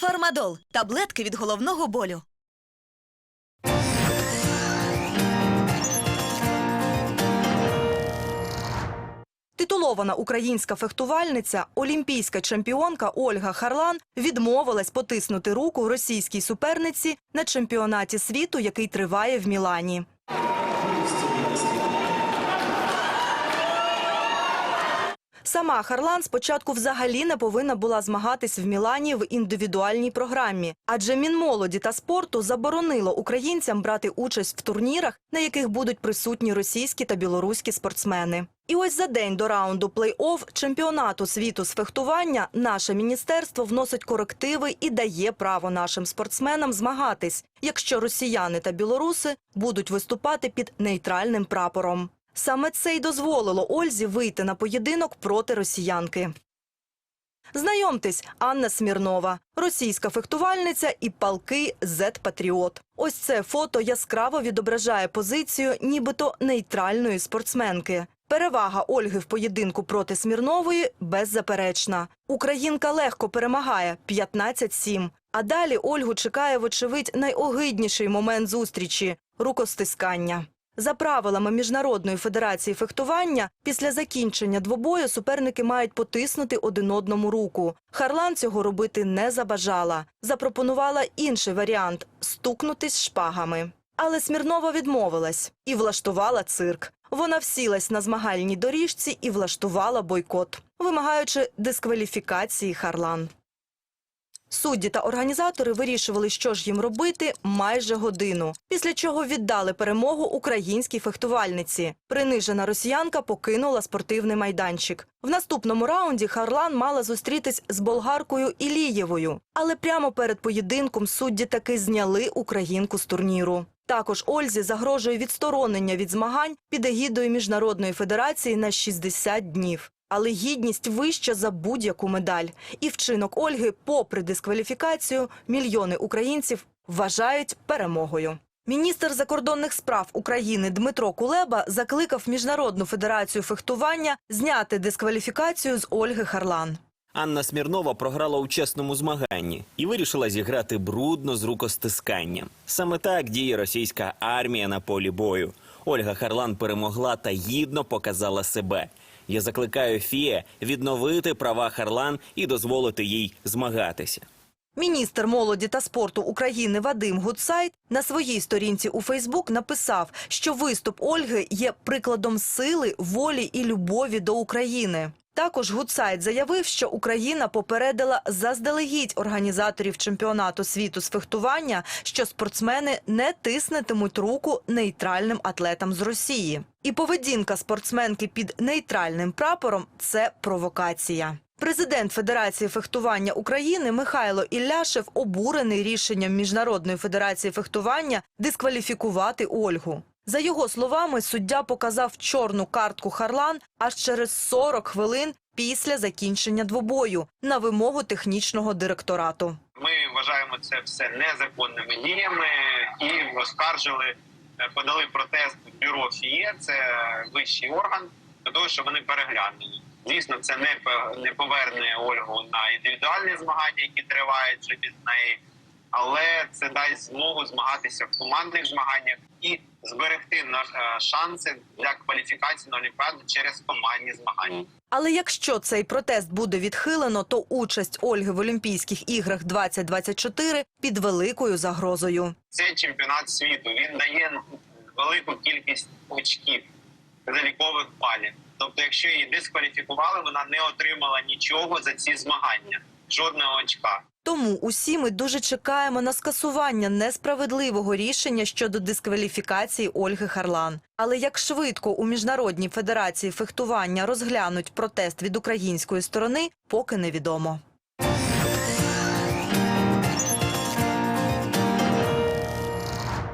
Фармадол таблетки від головного болю. Титулована українська фехтувальниця, олімпійська чемпіонка Ольга Харлан відмовилась потиснути руку російській суперниці на чемпіонаті світу, який триває в Мілані. Сама Харлан спочатку взагалі не повинна була змагатись в Мілані в індивідуальній програмі, адже Мінмолоді та спорту заборонило українцям брати участь в турнірах, на яких будуть присутні російські та білоруські спортсмени. І ось за день до раунду плей-офф чемпіонату світу з фехтування наше міністерство вносить корективи і дає право нашим спортсменам змагатись, якщо росіяни та білоруси будуть виступати під нейтральним прапором. Саме це й дозволило Ользі вийти на поєдинок проти росіянки. Знайомтесь, Анна Смірнова, російська фехтувальниця і палкий зет-патріот. Ось це фото яскраво відображає позицію нібито нейтральної спортсменки. Перевага Ольги в поєдинку проти Смірнової беззаперечна. Українка легко перемагає 15-7. А далі Ольгу чекає, вочевидь, найогидніший момент зустрічі рукостискання. За правилами Міжнародної федерації фехтування, після закінчення двобою суперники мають потиснути один одному руку. Харлан цього робити не забажала. Запропонувала інший варіант стукнутись шпагами. Але Смірнова відмовилась і влаштувала цирк. Вона всілась на змагальній доріжці і влаштувала бойкот, вимагаючи дискваліфікації Харлан. Судді та організатори вирішували, що ж їм робити майже годину, після чого віддали перемогу українській фехтувальниці. Принижена росіянка покинула спортивний майданчик. В наступному раунді Харлан мала зустрітись з болгаркою Ілієвою, але прямо перед поєдинком судді таки зняли українку з турніру. Також Ользі загрожує відсторонення від змагань під егідою Міжнародної федерації на 60 днів. Але гідність вища за будь-яку медаль. І вчинок Ольги, попри дискваліфікацію, мільйони українців вважають перемогою. Міністр закордонних справ України Дмитро Кулеба закликав Міжнародну федерацію фехтування зняти дискваліфікацію з Ольги Харлан. Анна Смірнова програла у чесному змаганні і вирішила зіграти брудно з рукостисканням. Саме так діє російська армія на полі бою. Ольга Харлан перемогла та гідно показала себе. Я закликаю Фіє відновити права Харлан і дозволити їй змагатися. Міністр молоді та спорту України Вадим Гудсайт на своїй сторінці у Фейсбук написав, що виступ Ольги є прикладом сили, волі і любові до України. Також Гудсайт заявив, що Україна попередила заздалегідь організаторів чемпіонату світу з фехтування, що спортсмени не тиснетимуть руку нейтральним атлетам з Росії. І поведінка спортсменки під нейтральним прапором це провокація. Президент Федерації фехтування України Михайло Ілляшев обурений рішенням Міжнародної федерації фехтування дискваліфікувати Ольгу. За його словами, суддя показав чорну картку Харлан аж через 40 хвилин після закінчення двобою на вимогу технічного директорату. Ми вважаємо це все незаконними діями і оскаржили, е, подали протест в бюро ФІЄ, це вищий орган, для того, щоб вони переглянули. Звісно, це не поверне Ольгу на індивідуальні змагання, які тривають вже без неї, але це дасть змогу змагатися в командних змаганнях і зберегти наші шанси для кваліфікації на Олімпіаду через командні змагання. Але якщо цей протест буде відхилено, то участь Ольги в Олімпійських іграх 2024 під великою загрозою. Це чемпіонат світу. Він дає велику кількість очків залікових балів. Тобто, якщо її дискваліфікували, вона не отримала нічого за ці змагання, жодного очка. Тому усі ми дуже чекаємо на скасування несправедливого рішення щодо дискваліфікації Ольги Харлан. Але як швидко у міжнародній федерації фехтування розглянуть протест від української сторони, поки невідомо.